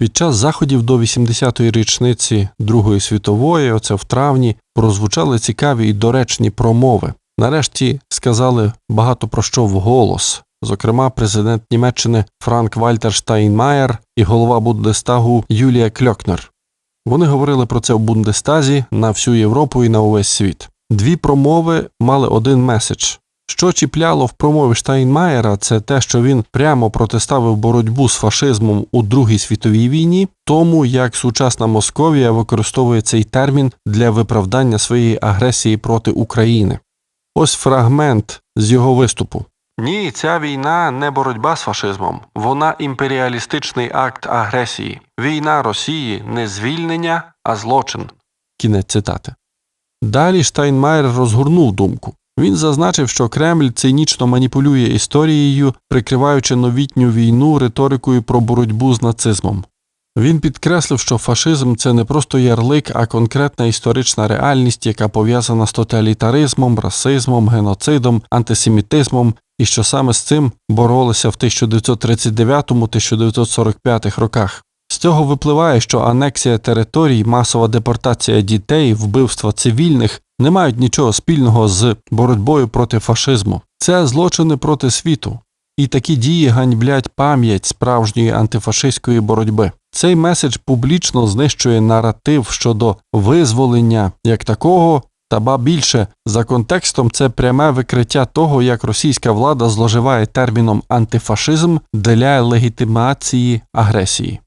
Під час заходів до 80-ї річниці Другої світової, оце в травні, прозвучали цікаві і доречні промови. Нарешті сказали багато про що вголос. Зокрема, президент Німеччини Франк Вальтер Штайнмаєр і голова Бундестагу Юлія Кльокнер. Вони говорили про це в Бундестазі на всю Європу і на увесь світ. Дві промови мали один меседж. Що чіпляло в промові Штайнмаєра, це те, що він прямо протиставив боротьбу з фашизмом у Другій світовій війні, тому як сучасна Московія використовує цей термін для виправдання своєї агресії проти України. Ось фрагмент з його виступу. Ні, ця війна не боротьба з фашизмом, вона імперіалістичний акт агресії. Війна Росії не звільнення, а злочин. Кінець цитати. Далі Штайнмаєр розгорнув думку. Він зазначив, що Кремль цинічно маніпулює історією, прикриваючи новітню війну риторикою про боротьбу з нацизмом. Він підкреслив, що фашизм це не просто ярлик, а конкретна історична реальність, яка пов'язана з тоталітаризмом, расизмом, геноцидом, антисемітизмом, і що саме з цим боролися в 1939-1945 роках. З цього випливає, що анексія територій, масова депортація дітей, вбивства цивільних не мають нічого спільного з боротьбою проти фашизму. Це злочини проти світу. І такі дії ганьблять пам'ять справжньої антифашистської боротьби. Цей меседж публічно знищує наратив щодо визволення як такого, та ба більше за контекстом це пряме викриття того, як російська влада зловживає терміном антифашизм для легітимації агресії.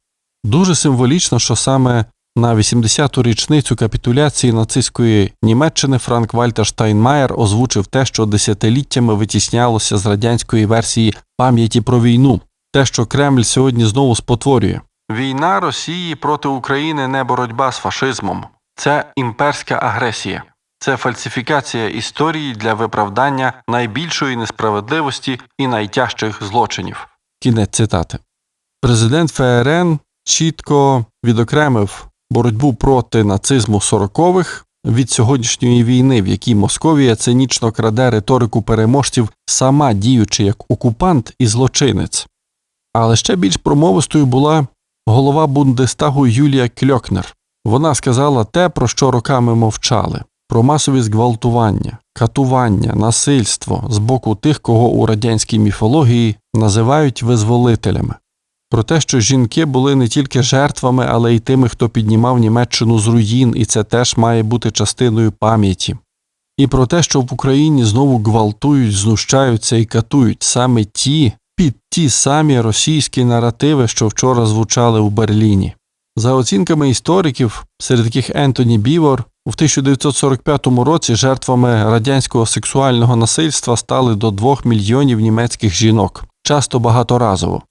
Дуже символічно, що саме на 80-ту річницю капітуляції нацистської Німеччини Франк Вальтер Штайнмаєр озвучив те, що десятиліттями витіснялося з радянської версії пам'яті про війну, те, що Кремль сьогодні знову спотворює. Війна Росії проти України не боротьба з фашизмом, це імперська агресія, це фальсифікація історії для виправдання найбільшої несправедливості і найтяжчих злочинів. Кінець цитати. Президент ФРН чітко відокремив боротьбу проти нацизму сорокових від сьогоднішньої війни, в якій Московія цинічно краде риторику переможців, сама діючи як окупант і злочинець. Але ще більш промовистою була голова Бундестагу Юлія Кльокнер. Вона сказала те, про що роками мовчали про масові зґвалтування, катування, насильство з боку тих, кого у радянській міфології називають визволителями про те, що жінки були не тільки жертвами, але й тими, хто піднімав Німеччину з руїн, і це теж має бути частиною пам'яті, і про те, що в Україні знову гвалтують, знущаються і катують саме ті під ті самі російські наративи, що вчора звучали в Берліні. За оцінками істориків, серед яких Ентоні Бівор, у 1945 році жертвами радянського сексуального насильства стали до 2 мільйонів німецьких жінок, часто багаторазово.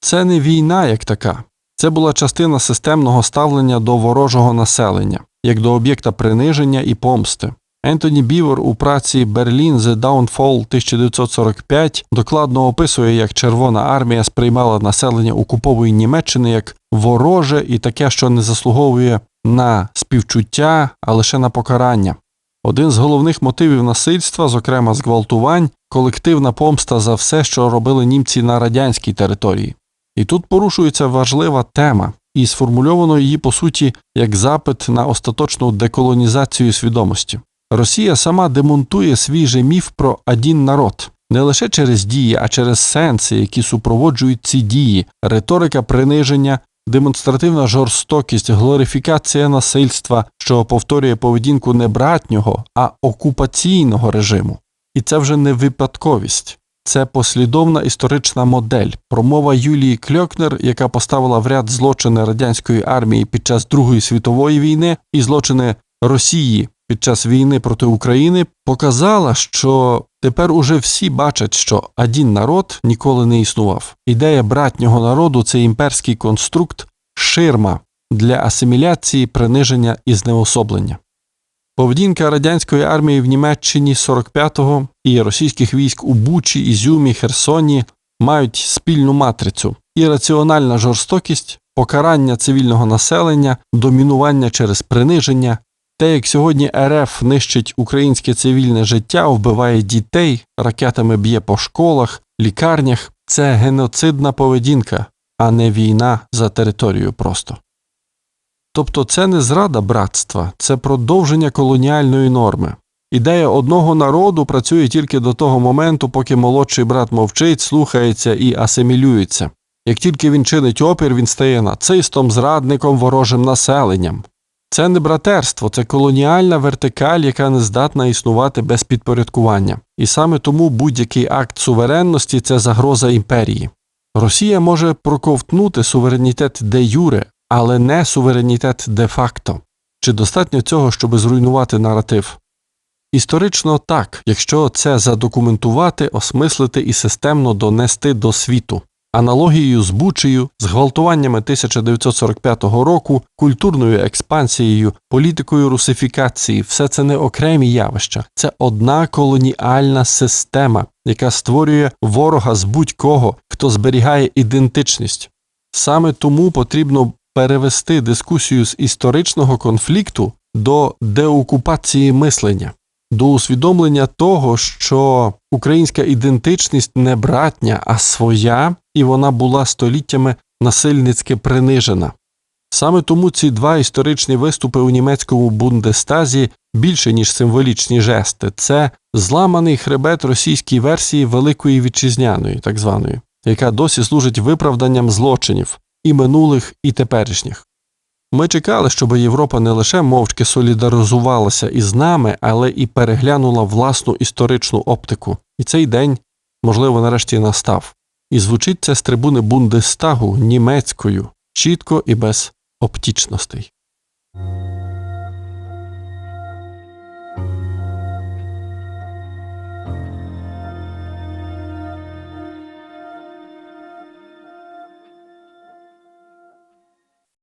Це не війна як така, це була частина системного ставлення до ворожого населення, як до об'єкта приниження і помсти. Ентоні Бівор у праці Берлін The Downfall 1945 докладно описує, як Червона армія сприймала населення окупової Німеччини як вороже і таке, що не заслуговує на співчуття, а лише на покарання. Один з головних мотивів насильства, зокрема зґвалтувань, колективна помста за все, що робили німці на радянській території. І тут порушується важлива тема, і сформульовано її по суті як запит на остаточну деколонізацію свідомості. Росія сама демонтує свій же міф про один народ не лише через дії, а через сенси, які супроводжують ці дії, риторика приниження, демонстративна жорстокість, глорифікація насильства, що повторює поведінку не братнього, а окупаційного режиму. І це вже не випадковість. Це послідовна історична модель, промова Юлії Кльокнер, яка поставила в ряд злочини радянської армії під час Другої світової війни і злочини Росії під час війни проти України, показала, що тепер уже всі бачать, що один народ ніколи не існував. Ідея братнього народу це імперський конструкт, ширма для асиміляції, приниження і знеособлення. Поведінка радянської армії в Німеччині 45-го і російських військ у Бучі, Ізюмі, Херсоні мають спільну матрицю ірраціональна жорстокість, покарання цивільного населення, домінування через приниження. Те, як сьогодні РФ нищить українське цивільне життя, вбиває дітей, ракетами б'є по школах, лікарнях, це геноцидна поведінка, а не війна за територію просто. Тобто це не зрада братства, це продовження колоніальної норми. Ідея одного народу працює тільки до того моменту, поки молодший брат мовчить, слухається і асимілюється. Як тільки він чинить опір, він стає нацистом, зрадником, ворожим населенням. Це не братерство, це колоніальна вертикаль, яка не здатна існувати без підпорядкування. І саме тому будь-який акт суверенності це загроза імперії. Росія може проковтнути суверенітет де юре, але не суверенітет де факто. Чи достатньо цього, щоб зруйнувати наратив? Історично так, якщо це задокументувати, осмислити і системно донести до світу. Аналогією з Бучею, зґвалтуваннями 1945 року, культурною експансією, політикою русифікації все це не окремі явища, це одна колоніальна система, яка створює ворога з будь-кого, хто зберігає ідентичність. Саме тому потрібно перевести дискусію з історичного конфлікту до деокупації мислення до усвідомлення того, що українська ідентичність не братня, а своя, і вона була століттями насильницьки принижена. Саме тому ці два історичні виступи у німецькому Бундестазі більше ніж символічні жести, це зламаний хребет російській версії Великої Вітчизняної, так званої, яка досі служить виправданням злочинів і минулих, і теперішніх. Ми чекали, щоб Європа не лише мовчки солідаризувалася із нами, але і переглянула власну історичну оптику. І цей день, можливо, нарешті настав. І звучить це з трибуни Бундестагу німецькою, чітко і без оптічностей.